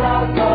ร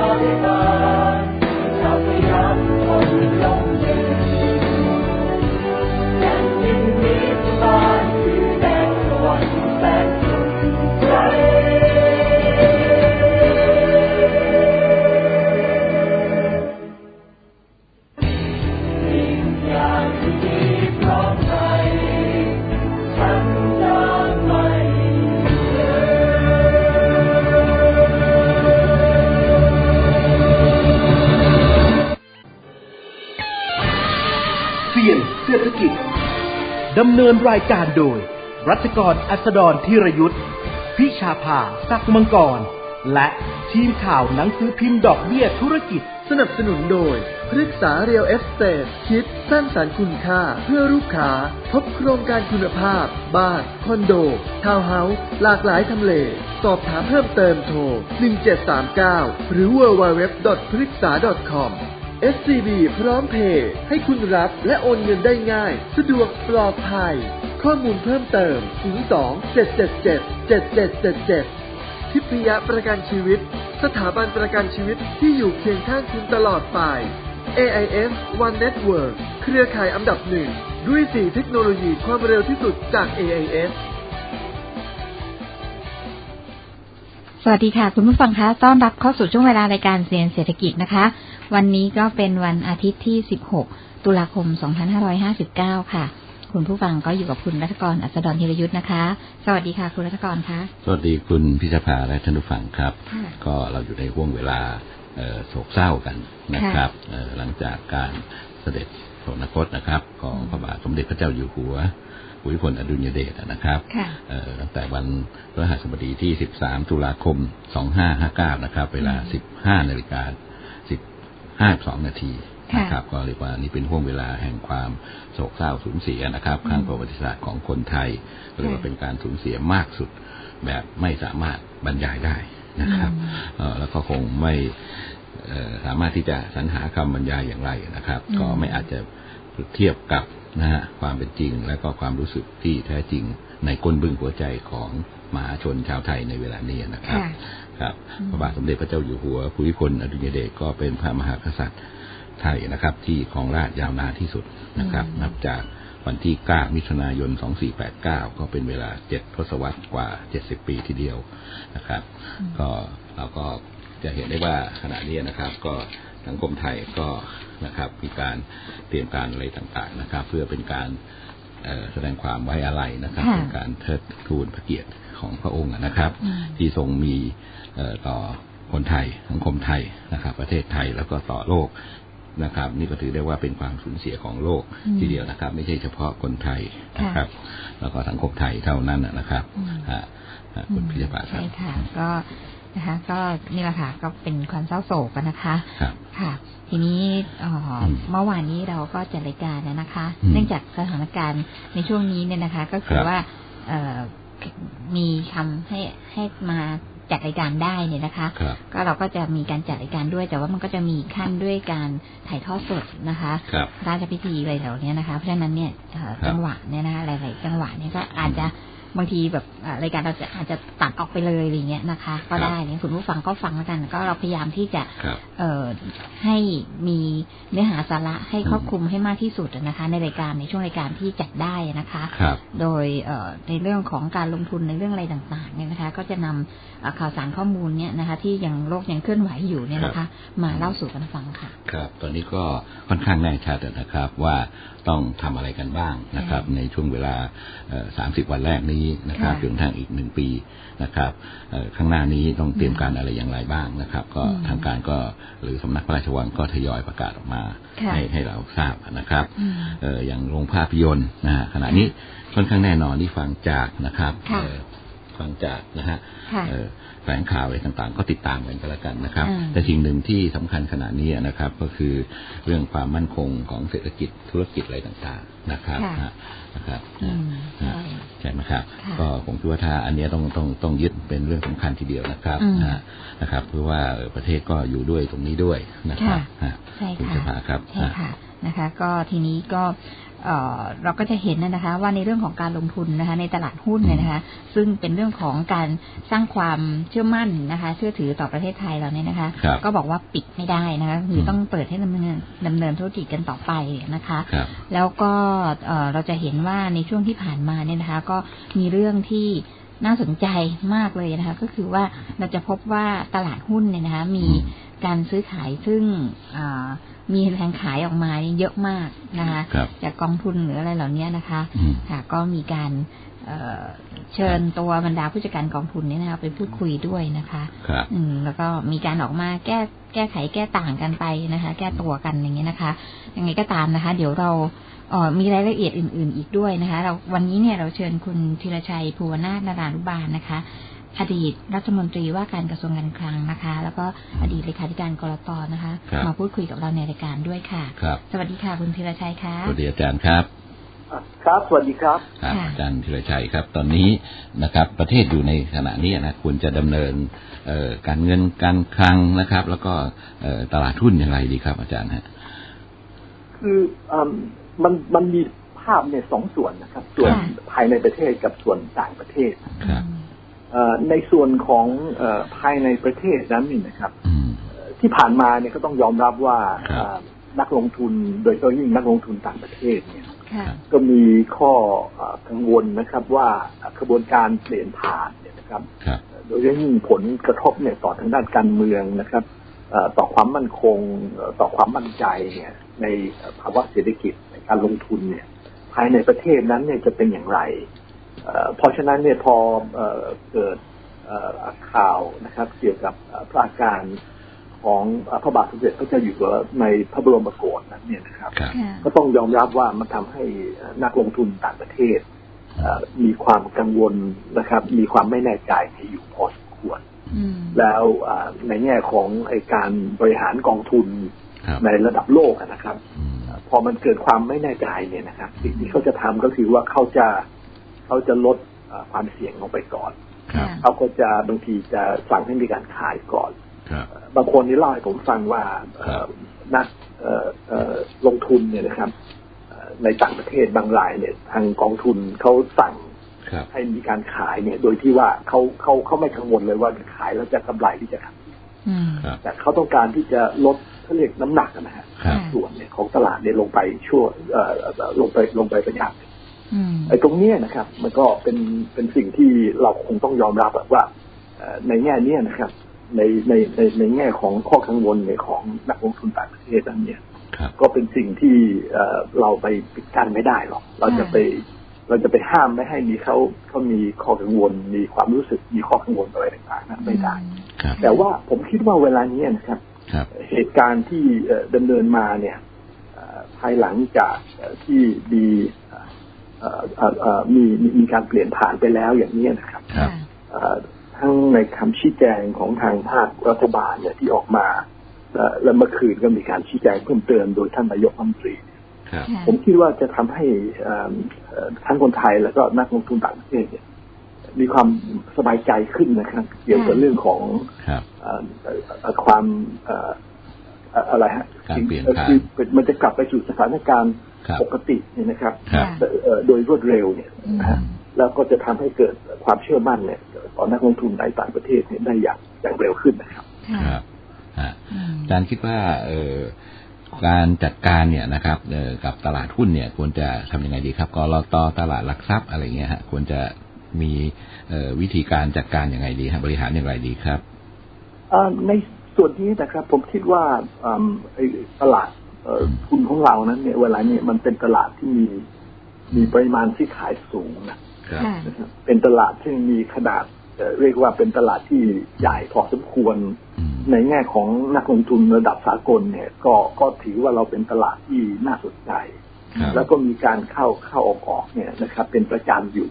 ำเนินรายการโดย รัชกรอัสดรธีรยุทธพิชาภาสักมังกร และทีมข่าวหนังสือพิมพ์ดอกเบี้ยธุรกิจ สนับสนุนโดยพฤกษาเรียลเอสเตทคิดสร้างสรรค์คุณค่าเพื่อลูกค้าพบโครงการคุณภาพ บ้าน คอนโด ทาวน์เฮาส์หลากหลายทำเล สอบถามเพิ่มเติมโทร 1739 หรือ www. พฤกษา .com SCB พร้อมเพย์ให้คุณรับและโอนเงินได้ง่าย สะดวกปลอดภัย ข้อมูลเพิ่มเติม 02 777 7777 ทิพยประกันชีวิต สถาบันประกันชีวิตที่อยู่เคียงข้างคุณตลอดไป AIS One Network เครือข่ายอันดับหนึ่ง ด้วย 4 เทคโนโลยีความเร็วที่สุดจาก AIS สวัสดีค่ะ คุณผู้ฟังคะ ต้อนรับเข้าสู่ช่วงเวลารายการเสียงเศรษฐกิจนะคะ วันนี้ก็เป็นวันอาทิตย์ที่ 16 ตุลาคม 2559 ค่ะ คุณผู้ฟังก็อยู่กับคุณรัตกรอัสดรธีรยุทธ์นะคะ สวัสดีค่ะ คุณรัตกรคะสวัสดีคุณพิชภาและท่านผู้ฟังครับค่ะก็เราอยู่ในห่วงเวลาเอ่อโศกเศร้ากันนะครับเอ่อหลังจากการเสด็จสวรรคตนะครับ ของพระบาทสมเด็จพระเจ้าอยู่หัวภูมิพลอดุลยเดชนะครับค่ะเอ่อตั้งแต่วันพฤหัสบดีที่ 13 ตุลาคม 2559 นะครับ เวลา 15 นาฬิกา 52นาทีค่ะนะครับก็เรียกว่านี่เป็นห่วงเวลาแห่งความโศกเศร้าสูญเสียนะครับครั้งประวัติศาสตร์ของคนไทยเรียกว่าเป็นการสูญเสียมากสุดแบบไม่สามารถบรรยายได้นะครับเอ่อแล้วก็คงไม่เอ่อสามารถที่จะสรรหาคำบรรยายอย่างไรนะครับอืมก็ไม่อาจจะเทียบกับนะฮะความเป็นจริง และก็ความรู้สึกที่แท้จริงในก้นบึ้งหัวใจของมหาชนชาวไทยในเวลานี้นะครับ ค่ะครับอืมพระบาทสมเด็จพระเจ้าอยู่หัวภูมิพลอดุลยเดชก็เป็นพระมหากษัตริย์ไทยนะครับ ที่ครองราชยาวนานที่สุดนะครับอืมนับจากวันที่ 9 มิถุนายน 2489 ก็เป็นเวลา 7 ทศวรรษกว่า 70 ปีทีเดียวนะครับ ก็เราก็จะเห็นได้ว่าขณะนี้นะครับ ก็สังคมไทยก็นะครับมีการเตรียมการอะไรต่างๆนะครับ เพื่อเป็นการเอ่อแสดงความไว้อาลัยนะครับค่ะเป็นการเทิดทูนพระเกียรติของพระองค์นะครับอืมที่ทรงมีเอ่อ ต่อคนไทยสังคมไทยนะครับ ประเทศไทยแล้วก็ต่อโลกนะครับ นี่ก็ถือได้ว่าเป็นความสูญเสียของโลกอืมทีเดียวนะครับ ไม่ใช่เฉพาะคนไทยนะครับ แล้วก็สังคมไทยเท่านั้นนะครับอืมฮะฮะคุณพิจภาครัใช่บค่ะก็นะคะก็นี่แหละค่ะก็เป็นความเศร้าโศกอะนะคะครับค่ะ ทีนี้เอ่ออมเมื่อวานนี้เราก็จัดรายการนะนะคะอืมเนื่องจากสถานการณ์ในช่วงนี้เนี่ยนะคะ ก็คือครับว่าเอ่อมีคำให้ให้มา จัดรายการได้เนี่ยนะคะครับก็เราก็จะมีการจัดรายการด้วย แต่ว่ามันก็จะมีขั้นด้วยการถ่ายทอดสดนะคะครับราชพิธีอะไรเหล่านี้นะคะ เพราะฉะนั้นเนี่ยเอ่อครับจังหวะเนี่ยนะคะหลาย ๆ จังหวะเนี่ยก็อาจจะ บางทีแบบเอ่อรายการเราจะอาจจะตัดออกไปเลยอะไรเงี้ยนะคะ ก็ได้เนี่ยคุณผู้ฟังก็ฟังแล้วกัน ก็เราพยายามที่จะครับเอ่อให้มีเนื้อหาสาระให้ครอบคลุมให้มากที่สุดนะคะ ในรายการในช่วงรายการที่จัดได้นะคะครับโดยเอ่อในเรื่องของการลงทุนในเรื่องอะไรต่างๆเนี่ยนะคะ ก็จะนำเอ่อข่าวสารข้อมูลเนี่ยนะคะ ที่ยังโลกยังเคลื่อนไหวอยู่เนี่ยนะคะ มาเล่าสู่กันฟังค่ะ ครับ ตอนนี้ก็ค่อนข้างแน่ชัดนะครับว่า ต้องทำอะไรกันบ้างนะครับ ในช่วงเวลาเอ่อ30 วันแรกนี้นะครับค่ะจนกระทั่งอีกหนึ่งปีนะครับเอ่อข้างหน้านี้ต้องเตรียมการอะไรอย่างไรบ้างนะครับ ก็อืมทางการก็หรือสำนักพระราชวังก็ทยอยประกาศออกมาค่ะให้ให้เราทราบนะครับอืมเอ่ออย่างโรงภาพยนตร์นะฮะขณะนี้ค่อนข้างแน่นอนที่ฟังจากนะครับค่ะเอ่อฟังจากนะฮะค่ะเอ่อ แถลงข่าวอะไรต่างๆ ก็ติดตามกันก็แล้วกันนะครับอืมแต่สิ่งหนึ่งที่สำคัญขณะนี้นะครับ ก็คือเรื่องความมั่นคงของเศรษฐกิจธุรกิจอะไรต่างๆนะครับค่ะนะนะครับอืมนะใช่ใช่ไหมครับค่ะก็ผมคิดว่าถ้าอันเนี้ยต้องต้องต้องยึดเป็นเรื่องสำคัญทีเดียวนะครับอืมนะนะครับ เพื่อว่าเอ่อประเทศก็อยู่ด้วยตรงนี้ด้วยนะครับค่ะฮะใช่คุณค่ะสภาครับใช่ค่ะ นะคะ ก็ทีนี้ก็เอ่อเราก็จะเห็นนะคะ ว่าในเรื่องของการลงทุนนะคะ ในตลาดหุ้นเนี่ยนะคะ ซึ่งเป็นเรื่องของการสร้างความเชื่อมั่นนะคะ เชื่อถือต่อประเทศไทยเราเนี่ยนะคะครับก็บอกว่าปิดไม่ได้นะคะคือมต้องเปิดให้ดำเนินดำเนินธุรกิจกันต่อไปนะคะครับแล้วก็เอ่อเราจะเห็นว่าในช่วงที่ผ่านมาเนี่ยนะคะ ก็มีเรื่องที่น่าสนใจมากเลยนะคะ ก็คือว่าเราจะพบว่าตลาดหุ้นเนี่ยนะคะ มีการซื้อขายซึ่งอ่า มีแรงขายออกมาเยอะมากนะคะครับจากกองทุนหรืออะไรเหล่านี้นะคะอืมค่ะก็มีการเอ่อเชิญตัวบรรดาผู้จัดการกองทุนเนี่ยนะคะไปพูดคุยด้วยนะคะครับอืมแล้วก็มีการออกมาแก้แก้ไขแก้ต่างกันไปนะคะ แก้ตัวกันอย่างเงี้ยนะคะยังไงก็ตามนะคะ เดี๋ยวเราเอ่อมีรายละเอียดอื่น ๆ อีกด้วยนะคะ เราวันนี้เนี่ยเราเชิญคุณธีรชัยภูวนาถนารานุบาลนะคะ อดีตรัฐมนตรีว่าการกระทรวงการคลังนะคะ แล้วก็อดีตเลขาธิการกรตนะคะครับมาพูดคุยกับเราในรายการด้วยค่ะครับสวัสดีค่ะคุณธีรชัยค่ะสวัสดีอาจารย์ครับ ครับสวัสดีครับครับค่ะอาจารย์ธีรชัยครับ ตอนนี้นะครับ ประเทศอยู่ในขณะนี้นะควรจะดำเนินเอ่อการเงินการคลังนะครับ แล้วก็เอ่อตลาดหุ้นอย่างไรดีครับ อาจารย์ฮะคืออืมมันมันมีภาพเนี่ยสองส่วนนะครับ ส่วนค่ะภายในประเทศกับส่วนต่างประเทศครับเอ่อ ในส่วนของเอ่อภายในประเทศนั้นนี่นะครับอืมที่ผ่านมาเนี่ยก็ต้องยอมรับว่าครับเอ่อนักลงทุนโดยเฉพาะยิ่งนักลงทุนต่างประเทศเนี่ยค่ะก็มีข้อเอ่อกังวลนะครับว่าขบวนการเปลี่ยนผ่านเนี่ยนะครับครับ โดยเฉพาะยิ่งผลกระทบเนี่ยต่อทางด้านการเมืองนะครับเอ่อต่อความมั่นคงเอ่อต่อความมั่นใจเนี่ยในภาวะเศรษฐกิจในการลงทุนเนี่ยภายในประเทศนั้นเนี่ยจะเป็นอย่างไร เอ่อเพราะฉะนั้นเนี่ยพอเอ่อเกิดเอ่อข่าวนะครับ เกี่ยวกับเอ่อพระอาการของเอ่อพระบาทสมเด็จพระเจ้าอยู่หัวในพระบรมโกศนั้นเนี่ยนะครับครับค่ะก็ต้องยอมรับว่ามันทำให้นักลงทุนต่างประเทศเอ่อมีความกังวลนะครับ มีความไม่แน่ใจอยู่พอสมควรอืมแล้วอ่าในแง่ของไอการบริหารกองทุนครับในระดับโลกอะนะครับอืมพอมันเกิดความไม่แน่ใจเนี่ยนะครับ สิ่งที่เขาจะทำก็คือว่าเขาจะ เขาจะลดอ่าความเสี่ยงลงไปก่อนครับเขาก็จะบางทีจะสั่งให้มีการขายก่อนครับบางคนนี่เล่าให้ผมฟังว่าเอ่อครับนักเอ่อเอ่อลงทุนเนี่ยนะครับเอ่อในต่างประเทศบางรายเนี่ย ทางกองทุนเขาสั่งครับให้มีการขายเนี่ย โดยที่ว่าเขาเขาเขาไม่กังวลเลยว่าขายแล้วจะกำไรที่จะขาดอืมครับแต่เขาต้องการที่จะลดเขาเรียกน้ำหนักนะฮะครับส่วนเนี่ยของตลาดเนี่ยลงไปชั่วเอ่อเอ่อลงไปลงไปประหยัดอืม ไอ้ตรงเนี้ยนะครับ มันก็เป็นเป็นสิ่งที่เราคงต้องยอมรับอะว่าเอ่อในแง่เนี้ยนะครับ ในในในในแง่ของข้อกังวลในของนักลงทุนต่างประเทศนั้นเนี่ยครับก็เป็นสิ่งที่เอ่อเราไปปิดกั้นไม่ได้หรอกเราจะไปเราจะไปห้ามไม่ให้มีเขาเขามีข้อกังวล มีความรู้สึกมีข้อกังวลอะไรต่างๆนั้นไม่ได้ครับแต่ว่าผมคิดว่าเวลานี้นะครับครับเหตุการณ์ที่เอ่อดำเนินมาเนี่ยเอ่อภายหลังจากเอ่อที่มี มีมีมีการเปลี่ยนผ่านไปแล้วอย่างนี้นะครับครับเอ่อทั้งในคำชี้แจงของทางภาครัฐบาลเนี่ยที่ออกมาเอ่อและเมื่อคืนก็มีการชี้แจงเพิ่มเติมโดยท่านนายกรัฐมนตรีครับค่ะผมคิดว่าจะทำให้เอิ่มเอ่อทั้งคนไทยแล้วก็นักลงทุนต่างประเทศเนี่ยมีความสบายใจขึ้นนะครับ เกี่ยวกับเรื่องของครับเอ่อเอ่อเอ่อความเอ่อเอ่ออะไรฮะการเปลี่ยนอ่อผ่านคือมันจะกลับไปสู่สถานการณ์ครับ ปกติเนี่ยนะครับครับเอ่อโดยรวดเร็วเนี่ยอืมนะฮะแล้วก็จะทำให้เกิดความเชื่อมั่นเนี่ยต่อนักลงทุนในต่างประเทศเนี่ยได้อย่างอย่างเร็วขึ้นนะครับค่ะครับฮะอืมอาจารย์คิดว่าเอ่อการจัดการเนี่ยนะครับเอ่อกับตลาดหุ้นเนี่ยควรจะทำยังไงดีครับกรตตลาดหลักทรัพย์อะไรเงี้ยฮะควรจะมีเอ่อวิธีการจัดการยังไงดีฮะบริหารอย่างไรดีครับเอ่อในส่วนนี้นะครับผมคิดว่าอืมไอ้ตลาดเอ่อ ทุนของเรานั้นเนี่ยเวลาเนี่ยมันเป็นตลาดที่มีมีปริมาณที่ขายสูงนะครับค่ะนะครับเป็นตลาดที่มีขนาดเอ่อเรียกว่าเป็นตลาดที่ใหญ่พอสมควรอืมในแง่ของนักลงทุนระดับสากลเนี่ย ก็ก็ถือว่าเราเป็นตลาดที่น่าสนใจครับแล้วก็มีการเข้าเข้าออกออกเนี่ยนะครับ เป็นประจำอยู่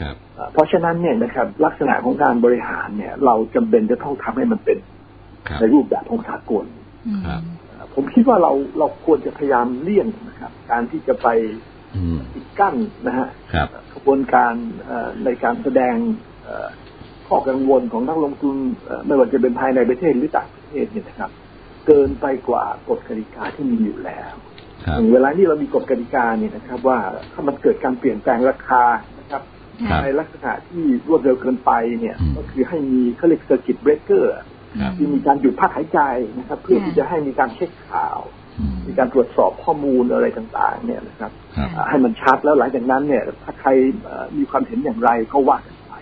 ครับเอ่อเพราะฉะนั้นเนี่ยนะครับลักษณะของการบริหารเนี่ย เราจำเป็นจะต้องทำให้มันเป็นครับในรูปแบบของสากลอืมครับ ผมคิดว่าเราเราควรจะพยายามเลี่ยงนะครับ การที่จะไปอืมปิดกั้นนะฮะครับกระบวนการเอ่อในการแสดงเอ่อข้อกังวลของนักลงทุนเอ่อไม่ว่าจะเป็นภายในประเทศหรือต่างประเทศเนี่ยนะครับ เกินไปกว่ากฎกติกาที่มีอยู่แล้วครับเวลาที่เรามีกฎกติกาเนี่ยนะครับ ว่าถ้ามันเกิดการเปลี่ยนแปลงราคานะครับครับในลักษณะที่รวดเร็วเกินไปเนี่ยอืมก็คือให้มีเขาเรียกเซอร์กิตเบรกเกอร์ครับ ที่มีการหยุดพักหายใจนะครับ เพื่อที่จะให้มีการเช็คข่าวอืมมีการตรวจสอบข้อมูลอะไรต่าง ๆ เนี่ยนะครับครับอ่าให้มันชัดแล้วหลังจากนั้นเนี่ย ถ้าใครเอ่อมีความเห็นอย่างไรก็ว่ากันไป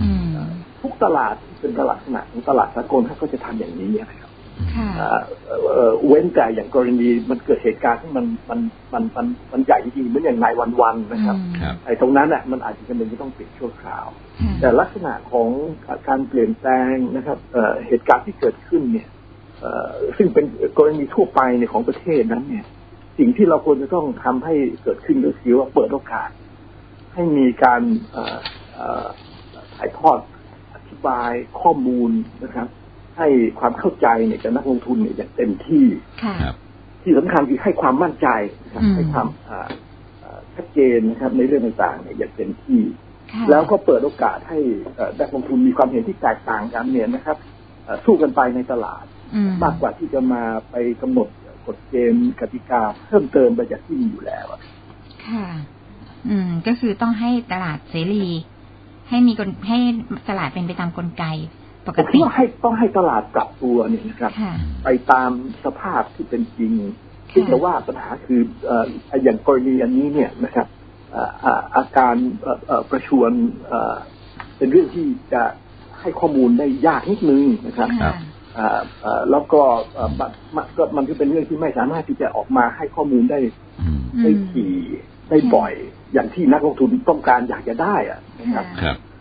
อืมทุกตลาดที่เป็นตลาดลักษณะของตลาดสากลเขาก็จะทำอย่างนี้นะครับค่ะอ่าเอ่อเอ่อเว้นแต่อย่างกรณีมันเกิดเหตุการณ์ที่มันมันมันมันมันใหญ่จริงๆเหมือนอย่างนายวันวันๆนะครับอืมครับไอ้ตรงนั้นอะมันอาจจะจำเป็นจะต้องปิดชั่วคราวค่ะ แต่ลักษณะของการเปลี่ยนแปลงนะครับเอ่อเหตุการณ์ที่เกิดขึ้นเนี่ยเอ่อซึ่งเป็นกรณีทั่วไปในของประเทศนั้นเนี่ย สิ่งที่เราควรจะต้องทำให้เกิดขึ้นก็คือว่าเปิดโอกาส ให้มีการเอ่อเอ่อถ่ายทอดอธิบายข้อมูลนะครับ ให้ความเข้าใจเนี่ยกับนักลงทุนเนี่ยอย่างเต็มที่ค่ะครับที่สำคัญคือให้ความมั่นใจนะครับอืมให้ความอ่าอ่าชัดเจนนะครับในเรื่องต่างๆเนี่ยอย่างเต็มที่ค่ะ แล้วก็เปิดโอกาสให้เอ่อนักลงทุนมีความเห็นที่แตกต่างกันเนี่ยนะครับเอ่อสู้กันไปในตลาดอืมมากกว่าที่จะมาไปกำหนดกฎเกณฑ์กติกาเพิ่มเติมไปจากที่มีอยู่แล้วอะค่ะ อืม ก็คือต้องให้ตลาดเสรี ให้มีกลให้ตลาดเป็นไปตามกลไกปผกมคิดติว่าให้ต้องให้ตลาดปรับตัวเนี่ยนะครับค่ะไปตามสภาพที่เป็นจริงที่แต่ว่าปัญหาคือเอ่ออย่างกรณีอันนี้เนี่ยนะครับเอ่ออ่าอาการเอ่อเอ่อประชวนเอ่อเป็นเรื่องที่จะให้ข้อมูลได้ยากนิดนึงนะครับครัค่ะบเอ่อเอ่อแล้วก็เอ่อมันมันก็มันก็เป็นเรื่องที่ไม่สามารถที่จะออกมาให้ข้อมูลได้อืมได้ถี่ได้บ่อย อย่างที่นักลงทุนต้องการอยากจะได้อะนะครับค่ะครับเอ่อ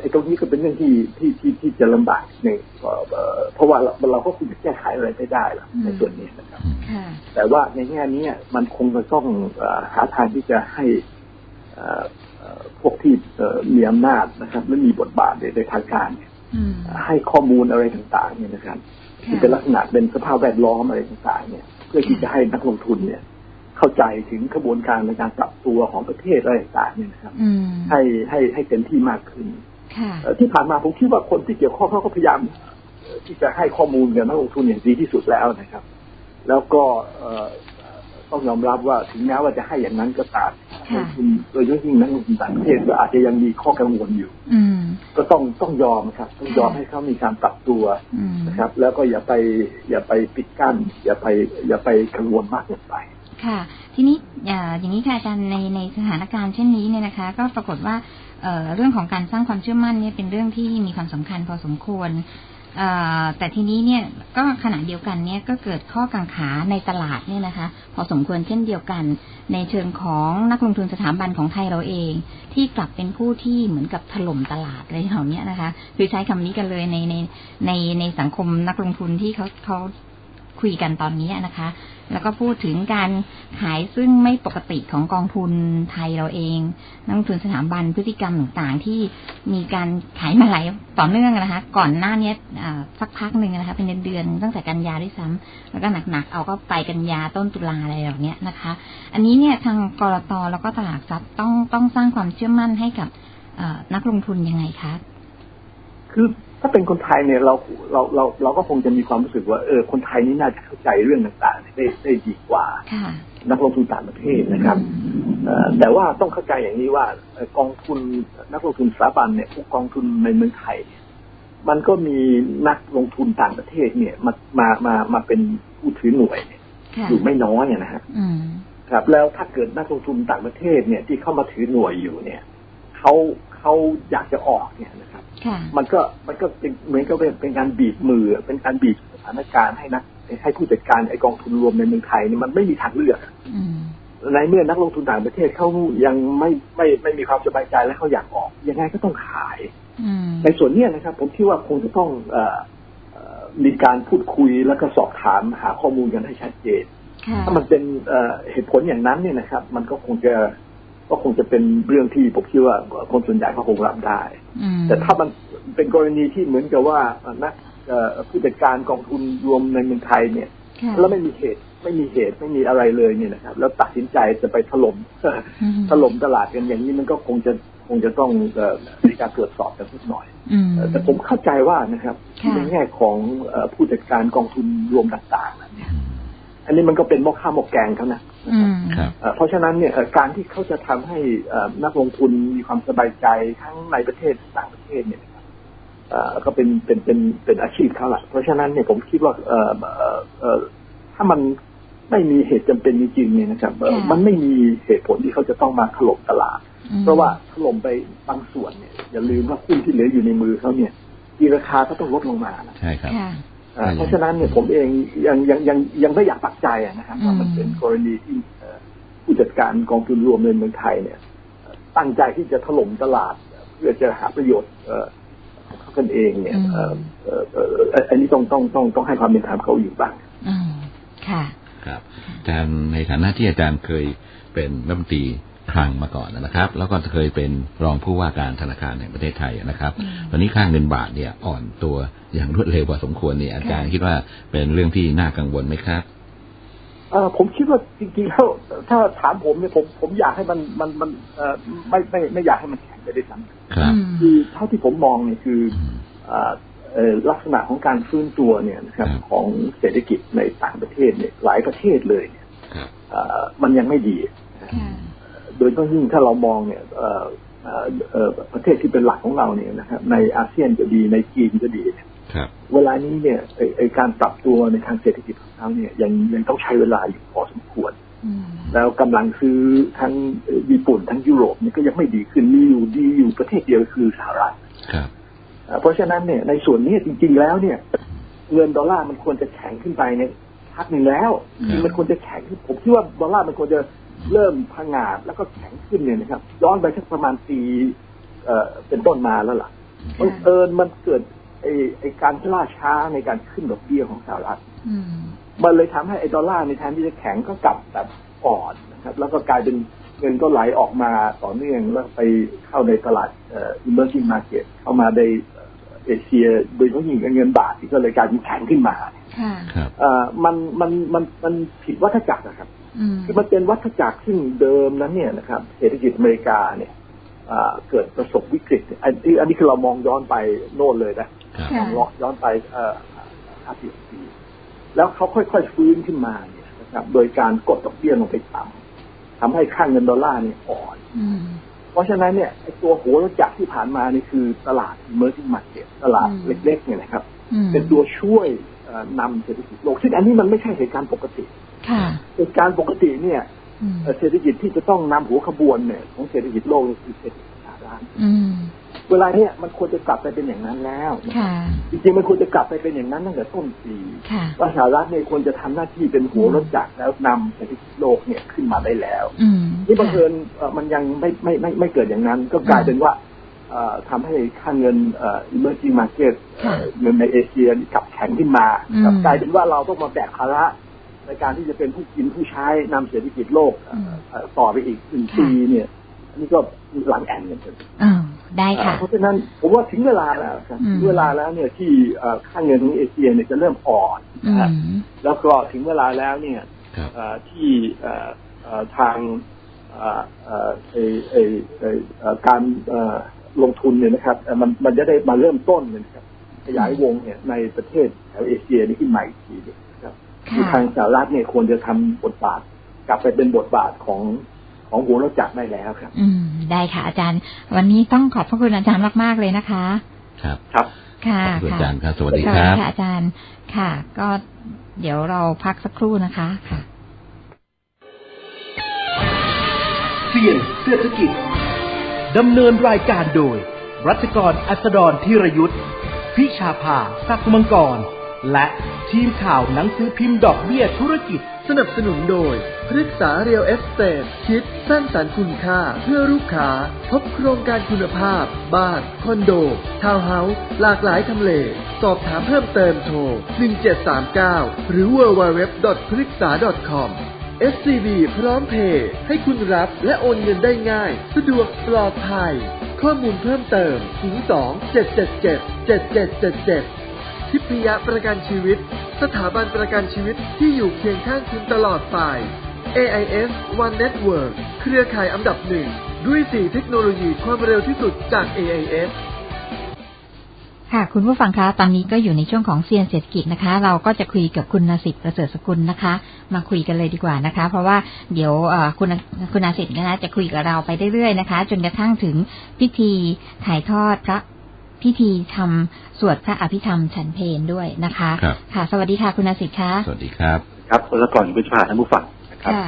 ไอ้ตรงนี้ก็เป็นเรื่องที่ที่ที่ที่จะลำบากในงเอ่อเอ่อเพราะว่าเราเราก็คงจะแก้ไขอะไรไม่ได้หรอกในส่วนนี้นะครับค่ะแต่ว่าในแง่นี้มันคงจะต้องเอ่อหาทางที่จะให้เอ่อเอ่อพวกที่เอ่อมีอำนาจนะครับและมีบทบาทในในทางการเนี่ยอืมให้ข้อมูลอะไรต่างๆเนี่ยนะครับที่เป็นลักษณะเป็นสภาพแวดล้อมอะไรต่างๆเนี่ย เพื่อที่จะให้นักลงทุนเนี่ย เข้าใจถึงกระบวนการในการปรับตัวของประเทศอะไรต่างๆเนี่ยนะครับอืมให้ให้ให้เต็มที่มากขึ้นค่ะเอ่อที่ผ่านมาผมคิดว่าคนที่เกี่ยวข้องเขาก็พยายามเอ่อที่จะให้ข้อมูลกับนักลงทุนอย่างดีที่สุดแล้วนะครับ แล้วก็เอ่อต้องยอมรับว่าถึงแม้ว่าจะให้อย่างนั้นก็ตามนักลงทุนโดยเฉพาะยิ่งนักลงทุนต่างประเทศก็อาจจะยังมีข้อกังวลอยู่อืมก็ต้องต้องยอมครับ ต้องยอมให้เขามีการปรับตัวอืมนะครับ แล้วก็อย่าไป อย่าไปปิดกั้น อย่าไป อย่าไปกังวลมากเกินไป ค่ะ ทีนี้อย่างนี้ค่ะอาจารย์ในในสถานการณ์เช่นนี้เนี่ยนะคะ ก็ปรากฏว่าเเรื่องของการสร้างความเชื่อมั่นเนี่ยเป็นเรื่องที่มีความสำคัญพอสมควรแต่ทีนี้เนี่ยก็ขณะเดียวกันเนี่ยก็เกิดข้อกังขาในตลาดเนี่ยนะคะ พอสมควรเช่นเดียวกัน ในเชิงของนักลงทุนสถาบันของไทยเราเอง ที่กลับเป็นผู้ที่เหมือนกับถล่มตลาดอะไรเหล่านี้นะคะ คือใช้คำนี้กันเลยในในในในสังคมนักลงทุนที่เขาเขาคุยกันตอนนี้นะคะ แล้วก็พูดถึงการขายซึ่งไม่ปกติของกองทุนไทยเราเองนักลงทุนสถาบันพฤติกรรมต่างๆ ที่มีการขายมาหลายต่อเนื่องนะคะ ก่อนหน้านี้สักพักหนึ่งนะคะ เป็นเดือนๆตั้งแต่กันยาด้วยซ้ำแล้วก็หนักๆ เอาก็ไปกันยาต้นตุลาอะไรแบบนี้นะคะ อันนี้เนี่ยทางกรตแล้วก็ตลาดทรัพย์ต้องต้องสร้างความเชื่อมั่นให้กับนักลงทุนยังไงคะคือ ถ้าเป็นคนไทยเนี่ยเราเราเราเราก็คงจะมีความรู้สึกว่าเออคนไทยนี่น่าจะเข้าใจเรื่องต่างๆได้ได้ดีกว่าค่ะนักลงทุนต่างประเทศนะครับเอ่อแต่ว่าต้องเข้าใจอย่างนี้ว่าเอ่อกองทุนนักลงทุนสถาบันเนี่ยพวกกองทุนในเมืองไทยเนี่ยมันก็มีนักลงทุนต่างประเทศเนี่ยมามามามาเป็นผู้ถือหน่วยเนี่ยค่ะอยู่ไม่น้อยอะนะฮะอืมครับแล้วถ้าเกิดนักลงทุนต่างประเทศเนี่ยที่เข้ามาถือหน่วยอยู่เนี่ยเขาเขาอยากจะออกเนี่ยนะครับค่ะ มันก็มันก็เป็นเหมือนกับเป็นเป็นการบีบมือ เป็นการบีบสถานการณ์ให้นักให้ผู้จัดการไอกองทุนรวมในเมืองไทยเนี่ยมันไม่มีทางเลือกอะอืมในเมื่อนักลงทุนต่างประเทศเขายังไม่ไม่ไม่มีความสบายใจและเขาอยากออก ยังไงก็ต้องขายอืมในส่วนเนี้ยนะครับ ผมคิดว่าคงจะต้องเอ่อเอ่อมีการพูดคุยแล้วก็สอบถามหาข้อมูลกันให้ชัดเจนค่ะถ้ามันเป็นเอ่อเหตุผลอย่างนั้นเนี่ยนะครับ มันก็คงจะก็คงจะเป็นเรื่องที่ผมคิดว่าคนส่วนใหญ่ก็คงรับได้อืม แต่ถ้ามันเป็นกรณีที่เหมือนกับว่านักเอ่อผู้จัดการกองทุนรวมในเมืองไทยเนี่ยค่ะแล้วไม่มีเหตุไม่มีเหตุไม่มีอะไรเลยเนี่ยนะครับ แล้วตัดสินใจจะไปถล่มอืมถล่มตลาดกันอย่างนี้มันก็คงจะคงจะต้องเอ่อมีการตรวจสอบกันสักหน่อยอืมเอ่อแต่ผมเข้าใจว่านะครับค่ะในแง่ของเอ่อผู้จัดการกองทุนรวมต่างๆนั้นเนี่ย อันนี้มันก็เป็นหมกข้าวหมกแกงเขานะอืมครับเอ่อเพราะฉะนั้นเนี่ยเอ่อการที่เขาจะทำให้เอ่อนักลงทุนมีความสบายใจทั้งในประเทศต่างประเทศเนี่ยนะครับเอ่อก็เป็นเป็นเป็นเป็นอาชีพเขาแหละเพราะฉะนั้นเนี่ยผมคิดว่าเอ่อเอ่อเอ่อถ้ามันไม่มีเหตุจำเป็นจริงๆเนี่ยนะครับเอ่อค่ะมันไม่มีเหตุผลที่เขาจะต้องมาถล่มตลาดอืมเพราะว่าถล่มไปบางส่วนเนี่ยอย่าลืมว่าหุ้นที่เหลืออยู่ในมือเขาเนี่ยมีราคาก็ต้องลดลงมานะใช่ครับค่ะอ่าใช่ เพราะฉะนั้นเนี่ยผมเองยังยังยังยังไม่อยากปักใจอะนะครับอืมว่ามันเป็นกรณีที่เอ่อผู้จัดการกองทุนรวมในเมืองไทยเนี่ยเอ่อตั้งใจที่จะถล่มตลาด เพื่อจะหาประโยชน์เอ่อของเขากันเองเนี่ยเอ่อเอ่อเอ่อเอ่ออันนี้ต้องต้องต้องต้องให้ความเป็นธรรมเขาอยู่บ้างอืมค่ะ ครับอาจารย์ในฐานะที่อาจารย์เคยเป็นรัฐมนตรี คลังมาก่อนนะครับ แล้วก็เคยเป็นรองผู้ว่าการธนาคารแห่งประเทศไทยนะครับอืมตอนนี้ค่าเงินบาทเนี่ยอ่อนตัวอย่างรวดเร็วพอสมควรเนี่ยอาจารย์คิดว่าเป็นเรื่องที่น่ากังวลไหมครับเออผมคิดว่าจริงๆแล้วถ้าถามผมเนี่ยผมผมอยากให้มันมันมันเอ่อไม่ไม่ไม่อยากให้มันแข็งไปด้วยซ้ำครับอืมคือเท่าที่ผมมองเนี่ยคือมอ่าเอ่อลักษณะของการฟื้นตัวเนี่ยนะครับครับของเศรษฐกิจในต่างประเทศเนี่ยหลายประเทศเลยเนี่ยครับอ่ามันยังไม่ดีค่ะ โดยเฉพาะยิ่งถ้าเรามองเนี่ยเอ่อเอ่อเอ่อประเทศที่เป็นหลักของเราเนี่ยนะครับในอาเซียนก็ดีในจีนก็ดีเนี่ยครับเวลานี้เนี่ยไอ้ไอ้การปรับตัวในทางเศรษฐกิจของเขาเนี่ยยังยังต้องใช้เวลาอยู่พอสมควรอืมแล้วกำลังซื้อทั้งญี่ปุ่นทั้งยุโรปเนี่ยก็ยังไม่ดีขึ้นมีอยู่ดีอยู่ประเทศเดียวคือสหรัฐครับอ่าเพราะฉะนั้นเนี่ยในส่วนนี้จริง ๆ แล้วเนี่ยเงินดอลลาร์มันควรจะแข็งขึ้นไปในพักหนึ่งแล้วครับจริงๆมันควรจะแข็งขึ้นผมคิดว่าดอลลาร์มันควรจะ เริ่มพังงาดแล้วก็แข็งขึ้นเนี่ยนะครับ ย้อนไปสักประมาณปีเอ่อเป็นต้นมาแล้วล่ะบังเอิญมันเกิดไอ้ไอ้การล่าช้าในการขึ้นดอกเบี้ยของสหรัฐอืมมันเลยทำให้ไอ้ดอลลาร์ในแทนที่จะแข็งก็กลับแบบอ่อนนะครับ แล้วก็กลายเป็นเงินก็ไหลออกมาต่อเนื่องแล้วไปเข้าในตลาดเอ่อ emerging market เข้ามาในเอ่อเอเชียโดยเฉพาะยิ่งเงินบาทที่ก็เลยกลายเป็นแข็งขึ้นมาค่ะครับเอ่อมันมันมันมันผิดวัฏจักรนะครับอืม คือมันเป็นวัฏจักรซึ่งเดิมนั้นเนี่ยนะครับเศรษฐกิจอเมริกาเนี่ยอ่าเกิดประสบวิกฤตอันนี้อันนี้คือเรามองย้อนไปโน่นเลยนะครับค่ะลองย้อนไปเอ่อห้าสิบปีแล้วเขาค่อยๆฟื้นขึ้นมาเนี่ยนะครับโดยการกดดอกเบี้ยลงไปต่ำทำให้ค่าเงินดอลลาร์เนี่ยอ่อนอืมเพราะฉะนั้นเนี่ยไอ้ตัวหัวรถจักรที่ผ่านมานี่คือตลาด emerging market ตลาดอืมเล็ก ๆ เนี่ยนะครับอืมเป็นตัวช่วยเอ่อนำเศรษฐกิจโลกซึ่งอันนี้มันไม่ใช่เหตุการณ์ปกติค่ะเหตุ การณ์ปกติเนี่ยอืมเอ่อเศรษฐกิจที่จะต้องนำหัวขบวนเนี่ยของเศรษฐกิจโลกนี่คือเศรษฐกิจสหรัฐอืมเวลาเนี่ยมันควรจะกลับไปเป็นอย่างนั้นแล้วค่ะจริงๆมันควรจะกลับไปเป็นอย่างนั้นตั้งแต่ต้นปีค่ะว่าสหรัฐเนี่ยควรจะทำหน้าที่เป็นหัวรถจักรแล้วนำเศรษฐกิจโลกเนี่ยขึ้นมาได้แล้วอืมนี่บังเอิญเอ่อมันยังไม่ไม่ไม่ไม่เกิดอย่างนั้น ก็กลายเป็นว่าเอ่อทำให้ค่าเงินเอ่อ emerging market เอ่อเงินในเอเชียนี่กลับแข็งขึ้นมาอืมกลับกลายเป็นว่าเราต้องมาแบกภาระ ในการที่จะเป็นผู้กินผู้ใช้นำเศรษฐกิจโลกเอ่อเอ่อต่อไปอีกหนึ่งปีเนี่ยอันนี่ก็หลังแอนกันเป็นอ้าวได้ค่ะเพราะฉะนั้นผมว่าถึงเวลาแล้วครับอืมถึงเวลาแล้วเนี่ยที่เอ่อค่าเงินของเอเชียเนี่ยจะเริ่มอ่อนอืนะฮะมแล้วก็ถึงเวลาแล้วเนี่ยครับเอ่อที่เอ่อเอ่อทางเอ่อเอ่อไอ้ไอ้ไอ้เอ่อการเอ่อลงทุนเนี่ยนะครับเอ่อมันมันจะได้มาเริ่มต้นเนี่ยนะครับขยายวงเนี่ยในประเทศแถวเอเชียนี่ขึ้นมาอีกทีหนึงนะ ครับค่ะคือทางสหรัฐเนี่ยควรจะทำบทบาท กลับไปเป็นบทบาทของของหัวรถจักรได้แล้วครับ อืม ได้ค่ะอาจารย์ วันนี้ต้องขอบพระคุณอาจารย์มากๆเลยนะคะ ครับ ครับ ค่ะขอบคุณค่ะอาจารย์ครับ สวัสดีสควัสรัดีบค่ะอาจารย์ ค่ะ ก็เดี๋ยวเราพักสักครู่นะคะค่ะเสียงเศรษฐกิจดำเนินรายการโดย รัชกรอัสดรธีรยุทธพิชาภาสักมังกร และทีมข่าวหนังสือพิมพ์ดอกเบี้ยธุรกิจ สนับสนุนโดยพฤกษาเรียลเอสเตทคิดสร้างสรรค์คุณค่าเพื่อลูกค้าพบโครงการคุณภาพ บ้าน คอนโด ทาวน์เฮาส์หลากหลายทำเล สอบถามเพิ่มเติมโทร 1739 หรือ www. พฤกษา .com SCB พร้อมเพย์ให้คุณรับและโอนเงินได้ง่าย สะดวกปลอดภัย ข้อมูลเพิ่มเติม 02 777 7777 ทิพยประกันชีวิต สถาบันประกันชีวิตที่อยู่เคียงข้างคุณตลอดไป AIS One Network เครือข่ายอันดับหนึ่ง ด้วย 4 เทคโนโลยีความเร็วที่สุดจาก AIS ค่ะคุณผู้ฟังคะ ตอนนี้ก็อยู่ในช่วงของเซียนเศรษฐกิจนะคะ เราก็จะคุยกับคุณนาสิทธิ์ประเสริฐสกุลนะคะ มาคุยกันเลยดีกว่านะคะ เพราะว่าเดี๋ยวคุณคุณนาสิทธิ์นะคะจะคุยกับเราไปเรื่อยๆนะคะ จนกระทั่งถึงพิธีถ่ายทอดพระ พิธีทำสวดพระอภิธรรมฉันเพลด้วยนะคะครับ ค่ะ สวัสดีค่ะคุณนาสิทธิ์คะสวัสดีครับ ครับแล้วก่อนคุณพิชพาท่านผู้ฟังนะครับค่ะ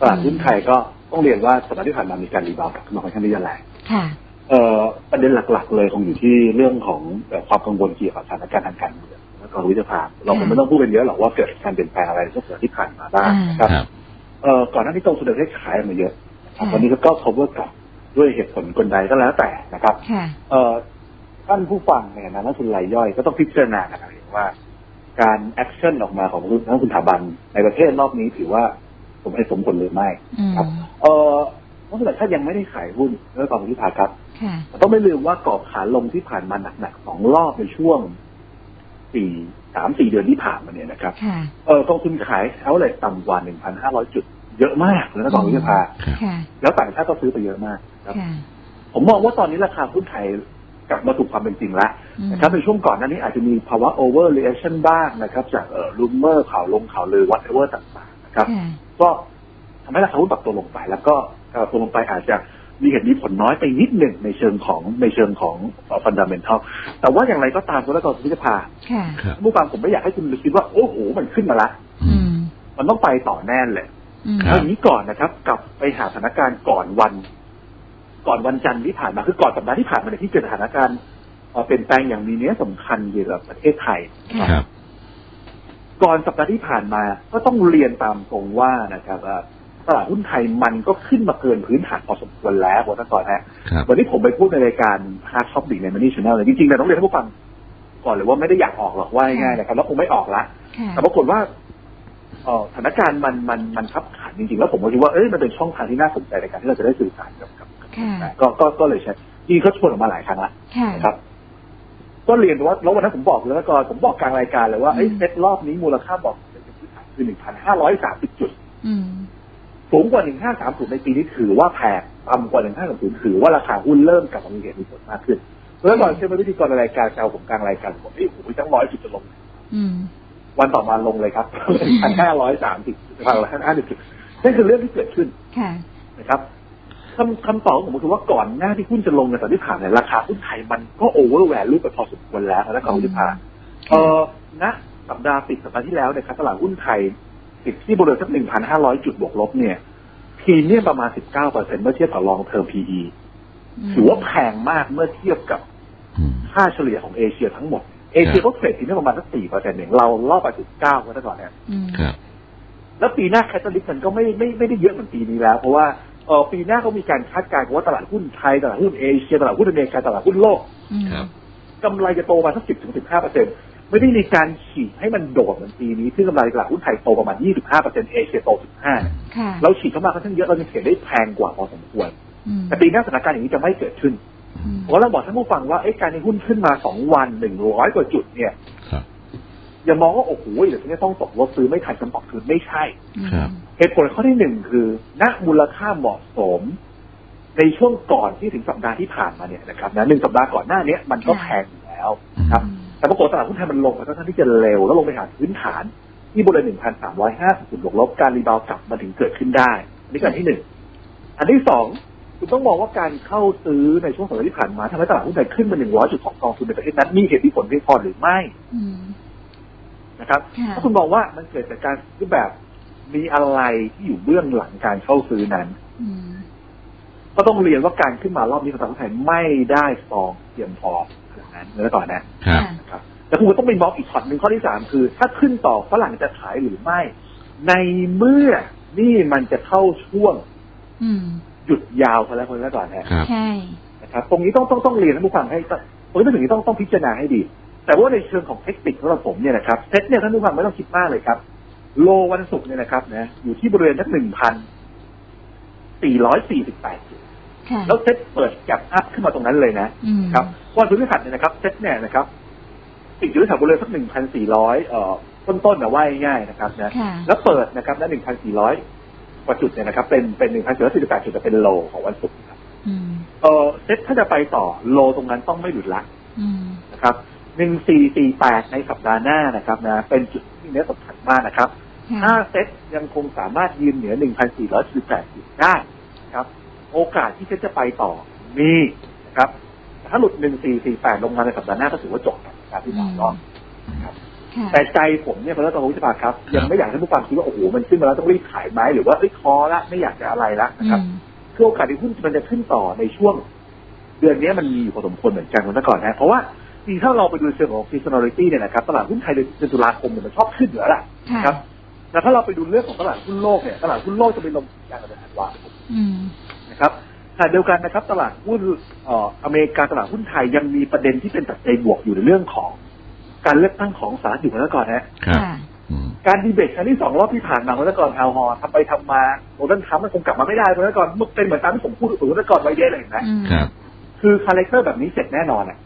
ตลาดหุ้นไทยก็ต้องเรียนว่าสัปดาห์ที่ผ่านมามีการรีบาวด์กลับขึ้นมาค่อนข้างที่จะแรงค่ะเอ่อประเด็นหลัก ๆ เลยคงอยู่ที่เรื่องของเอ่อความกังวลเกี่ยวกับสถานการณ์ทางการเมืองแล้วก็วิจารณ์เราคงไม่ต้องพูดกันเยอะหรอกว่าเกิดการเปลี่ยนแปลงอะไรในช่วงสัปดาห์ที่ผ่านมาบ้างนะครับครับเอ่อก่อนหน้านี้ตรงสุดได้ขายมาเยอะนะครับค่ะวันนี้ก็ cover กลับด้วยเหตุผลกลใดก็แล้วแต่นะครับค่ะเอ่อ ท่านผู้ฟังเนี่ยนะนักลงทุนรายย่อยก็ต้องพิจารณากันเอาเองว่าการแอคชั่นออกมาของนักลงทุนสถาบันในประเทศรอบนี้ถือว่าสมเหตุสมผลหรือไม่อืมครับเออนักลงทุนต่างชาติยังไม่ได้ขายหุ้นเมื่อก่อนคุณพิพาครับค่ะต้องไม่ลืมว่ากรอบขาลงที่ผ่านมาหนักๆสองรอบในช่วงสี่สามสี่เดือนที่ผ่านมาเนี่ยนะครับค่ะเออกองทุนขายเอาเลยต่ำกว่าหนึ่งพันห้าร้อยจุด เยอะมากเลยนะกองทุนพิพาครับค่ะแล้วต่างชาติก็ซื้อไปเยอะมากครับค่ะผมมองว่าตอนนี้ราคาหุ้นไทย กลับมาสู่ความเป็นจริงแล้วอืมนะครับในช่วงก่อนหน้านี้อาจจะมีภาวะ over reaction บ้างนะครับ จากเอ่อ rumor ข่าวลงข่าวลือ whatever ต่างๆนะครับค่ะก็ทำให้ราคาหุ้นปรับตัวลงไป แล้วก็ปรับตัวลงไปอาจจะมีเหตุมีผลน้อยไปนิดหนึ่งในเชิงของในเชิงของฟันดัมเ n นทัลแต่ว่าอย่างไรก็ตามคุณและกรสุพิจพาค่ะครับผู้ฟังผมไม่อยากให้คุณคิดว่า โอ้โห มันขึ้นมาละอืมมันต้องไปต่อแน่เลยอืมครัเอาบอย่างนี้ก่อนนะครับ กลับไปหาสถานการณ์ก่อนวัน ก่อนวันจันทร์ที่ผ่านมาคือก่อนสัปดาห์ที่ผ่านมาเนี่ยที่เกิดสถานการณ์เอ่อเปลี่ยนแปลงอย่างมีเนี้ยสำคัญเกี่ยวกับประเทศไทยค่ะครับก่อนสัปดาห์ที่ผ่านมาก็ต้องเรียนตามตรงว่านะครับว่าตลาดหุ้นไทยมันก็ขึ้นมาเกินพื้นฐานพอสมควรแล้ววันก่อนฮะครับวันนี้ผมไปพูดในรายการ Hard Topic ใน Money Channel เลยจริงๆแต่ต้องเรียนท่านผู้ฟังก่อนเลยว่าไม่ได้อยากออกหรอกว่าง่ายๆนะครับแล้วคงไม่ออกละค่ะแต่ปรากฏว่าเอ่อสถานการณ์มันมันมันขับขันจริงๆแล้วผมก็คิดว่าเอ้ยมันเป็นช่องทางที่น่าสนใจในการที่เราจะได้สื่อสารกับ กับกับค่ะก็ก็ก็เลยใช้จริงๆเขาชวนออกมาหลายครั้งละค่ะนะครับ ก็เรียนว่าแล้ววันนั้นผมบอกเลยแล้วก็ผมบอกกลางรายการเลยว่าอืมเอ้ยเซ็ตรอบนี้มูลค่าบอกเป็นพื้นฐานคือหนึ่งพันห้าร้อยสามสิบจุดอืมสูงกว่าหนึ่งห้าสามศูนย์ในปีนี้ถือว่าแพงต่ำกว่าหนึ่งห้าสามศูนย์ถือว่าราคาหุ้นเริ่มกลับมามีเหตุมีผลมากขึ้นแล้วก่อนเชื่อไหมพิธีกรในรายการแซวผมกลางรายการผมเอ้ยโอ้โหตั้งร้อยจุดจะลงอืมวันต่อมาลงเลยครับพันห้าร้อยสามสิบพันห้าสิบนั่นคือเรื่องที่เกิดขึ้นค่ะนะครับ คำคำตอบของผมคือว่าก่อนหน้าที่หุ้นจะลงในตอนที่ผ่านเนี่ยราคาหุ้นไทยมันก็โอเวอร์แวลูไปพอสมควรแล้วนะครัอืมบคุณพิพาเออณสัปดาห์ปิดสัปดาห์ที่แล้วเนี่ยครับตลาดหุ้นไทยปิดที่บริเวณสักหนึ่งพันห้าร้อยจุดบวกลบเนี่ยพรีเมียมประมาณสิบเก้าเปอร์เซ็นต์เมื่อเทียบกับลองเทอม PE ถือว่าแพงมากเมื่อเทียบกับอืมค่าเฉลี่ยของเอเชียทั้งหมด เอเชียเขาเทรดพรีเมียมประมาณสักสี่เปอร์เซ็นต์เองเราล่อไปสิบเก้าก็ได้ก่อนเนี่ยอืมครับแล้วปีหน้าแคตตาลิสมันก็ไม่ไม่ไม่ได้เยอะเหมือนปีนี้แล้ว เพราะว่า เออปีหน้าเขามีการคาดการณ์ว่าตลาดหุ้นไทยตลาดหุ้นเอเชียตลาดหุ้นอเมริกาตลาดหุ้นโลกอืมครับกำไรจะโตมาสักสิบถึงสิบห้าเปอร์เซ็นไม่ได้มีการฉีกให้มันโดดเหมือนปีนี้ซึ่งกำไรตลาดหุ้นไทยโตประมาณยี่สิบห้าเปอร์เซ็นเอเชียโตสิบห้าค่ะเราฉีกเข้ามาค่อนข้างเยอะเราจะเขียนได้แพงกว่าพอสมควรอืมแต่ปีหน้าสถานการณ์อย่างนี้จะไม่เกิดขึ้นอืมเพราะเราบอกท่านผู้ฟังว่าไอ้การที่หุ้นขึ้นมาสองวันหนึ่งร้อยกว่าจุดเนี่ยครับ อย่ามองว่าโอ้โหเดี๋ยวฉันจะต้องตกรถซื้อไม่ทันคำตอบคือไม่ใช่ครับเหตุผลข้อที่หนึ่งคือณมูลค่าเหมาะสม ในช่วงก่อนที่ถึงสัปดาห์ที่ผ่านมาเนี่ยนะครับนะหนึ่งสัปดาห์ก่อนหน้าเนี้ยมันก็แพงอยู่แล้วนะครับ แต่ปรากฏตลาดหุ้นไทยมันลงไปค่อนข้างที่จะเร็วแล้วลงไปหาพื้นฐาน ที่บริเวณหนึ่งพันสามร้อยห้าสิบจุดบวกลบการรีบาวด์กลับมาถึงเกิดขึ้นได้อันนี้การที่หนึ่งอันที่สองคุณต้องมองว่าการเข้าซื้อในช่วงสัปดาห์ที่ผ่านมาทำให้ตลาดหุ้นไทยขึ้นมาหนึ่งร้อยจุดของกองทุนในประเทศนั้นมีเหตุมีผลเพียงพอหรือไม่อืม นะครับค่ะถ้าคุณมองว่ามันเกิดจากการซื้อแบบมีอะไรที่อยู่เบื้องหลังการเข้าซื้อนั้นอืมก็ต้องเรียนว่าการขึ้นมารอบนี้ของตลาดหุ้นไทยไม่ได้ฟองเพียงพอขนาดนั้นเนื้อก่อนนะครับนะครับแต่คุณก็ต้องไปมองอีกช็อตหนึ่งข้อที่สามคือ ถ้าขึ้นต่อฝรั่งจะขายหรือไม่ ในเมื่อนี่มันจะเข้าช่วงอืมหยุดยาวกันแล้วคนละก่อนนะครับใช่นะครับ ตรงนี้ต้องต้องต้องเรียนท่านผู้ฟังให้ตรงนี้เป็นสิ่งที่ต้องต้องพิจารณาให้ดี แต่ว่าในเชิงของเทคนิคสำหรับผมเนี่ยนะครับเซ็ตเนี่ยท่านผู้ฟังไม่ต้องคิดมากเลยครับ โลวันศุกร์เนี่ยนะครับนะอยู่ที่บริเวณทักหนึ่งพันสี่ร้อยสี่สิบแปดค่ะแล้วเซ็ตเปิดแกลบอัพขึ้นมาตรงนั้นเลยนะอืมครับวันพฤหัสเนี่ยนะครับเซ็ตเนี่ยนะครับติดอยู่ที่แถวบริเวณสักหนึ่งพันสี่ร้อยเอ่อต้นๆนะว่าง่ายๆนะครับนะค่ะแล้วเปิดนะครับนะหนึ่งพันสี่ร้อยกว่าจุดเนี่ยนะครับ เป็นเป็นหนึ่งพันสี่ร้อยสี่สิบแปดจุดแต่เป็นโลของวันศุกร์ครับอืมเออเซ็ตถ้าจะไปต่อโลตรงนั้นต้องไม่หลุดละอืมนะครับ หนึ่งสี่สี่แปดในสัปดาห์หน้านะครับนะเป็นจุดที่เนื้อสำคัญมากนะครับค่ะถ้าเซ็ตยังคงสามารถยืนเหนือ1,418จุดได้นะครับ โอกาสที่เซ็ตจะไปต่อมีนะครับแต่ถ้าหลุด1448ลงมาในสัปดาห์หน้าก็ถือว่าจบการที่สามรอบนะครับค่ะแต่ใจผมเนี่ยพระรัตนวิทยาครับ ยังไม่อยากให้ผู้ฟังคิดว่าโอ้โหมันขึ้นมาแล้วต้องรีบขายไหมหรือว่าเอ้ยคอละไม่อยากจะอะไรละนะครับอืมคือโอกาสที่หุ้นมันจะขึ้นต่อในช่วง เดือนนี้มันมีอยู่พอสมควรเหมือนกันคุณตะก่อนนะเพราะว่า จริงๆถ้าเราไปดูเชิงของ seasonality เนี่ยนะครับตลาดหุ้นไทยเดือนตุลาคมเนี่ยมันชอบขึ้นอยู่แล้วล่ะค่ะครับแต่ถ้าเราไปดูเรื่องของตลาดหุ้นโลกเนี่ยตลาดหุ้นโลกจะเป็นลมยางกันในธันวาคมอืมนะครับขณะเดียวกันนะครับ ตลาดหุ้นเอ่ออเมริกาตลาดหุ้นไทยยังมีประเด็นที่เป็นปัจจัยบวกอยู่ในเรื่องของ การเลือกตั้งของสหรัฐอยู่แล้วก่อนนะครับค่ะอืมการดีเบตครั้งที่สองรอบที่ผ่านมาคุณตะก่อนทาวฮอทำไปทำมาโดนัลด์ทรัมป์มันคงกลับมาไม่ได้คุณตะก่อนมันเป็นเหมือนตามที่ผมพูดคุณตะก่อนไว้เยอะเลยเห็นไหมอืมครับคือคาแรคเตอร์แบบนี้เสร็จแน่นอนอะอืม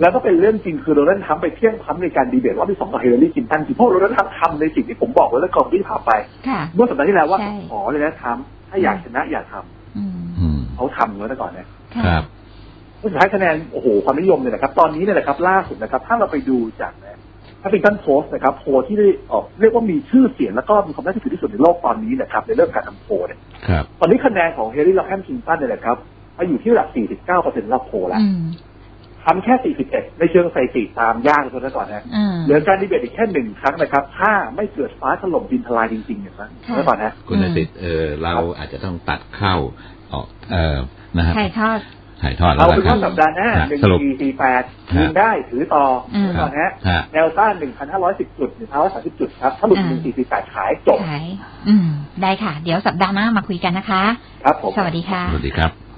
แล้วก็เป็นเรื่องจริงคือโดนัลด์ทรัมป์ไปเที่ยงพล้ำในการดีเบตรอบที่สองกับเฮเลอรี่คลินตันที่พวกโดนัลด์ทรัมป์ทำในสิ่งที่ผมบอกไว้แล้วก่อนที่ผ่านไปค่ะเมื่อสัปดาห์ที่แล้วว่าใช่ขอเลยนะทรัมป์ถ้าอยากชนะอย่าทำอืมอืมเขาทำไว้แล้วก่อนนะค่ะครับผู้สุดท้ายคะแนนโอ้โหความนิยมเนี่ยนะครับ ตอนนี้เนี่ยนะครับ ล่าสุดนะครับ ถ้าเราไปดูจากนะพัฟฟิงตันโพสนะครับโพลที่ได้ออกเรียกว่ามีชื่อเสียงแล้วก็มีความน่าเชื่อถือที่สุดในโลกตอนนี้นะครับ ในเรื่องการทำโพลเนี่ยครับตอนนี้คะแนนของเฮลี่ลอแฮมคิงตันเนี่ยนะครับมาอยู่ที่ระดับ 49เปอร์เซ็นต์ระดับโพลแล้วอืม ทำแค่ 41 ในเชิงสถิติตามยากเลยก่อนนะอ่าเหลือการดีเบตอีกแค่หนึ่งครั้งนะครับ ถ้าไม่เกิดฟ้าถล่มดินทลายจริงๆเนี่ยนะค่ะแล้วก่อนนะคุณนสิทธิ์เออเราอาจจะต้องตัดเข้าออกเอ่อนะฮะถ่ายทอดถ่ายทอดแล้เอาวเป็นนะครัว่าบสัปดาห์หน้าฮะหนึ่งสรุปสี่สี่แปดยืนได้ถือต่ออืมแล้วก่อนฮะฮะแนวต้านหนึ่งพันห้าร้อยสิบจุดหนึ่งพันร้อยสามสิบจุดครับ ถ้าหลุดอ่าหนึ่งสี่สี่แปดขายจบขายอืมได้ค่ะ เดี๋ยวสัปดาห์หน้ามาคุยกันนะคะ ครับผมสวัสดีค่ะ สวัสดีครับ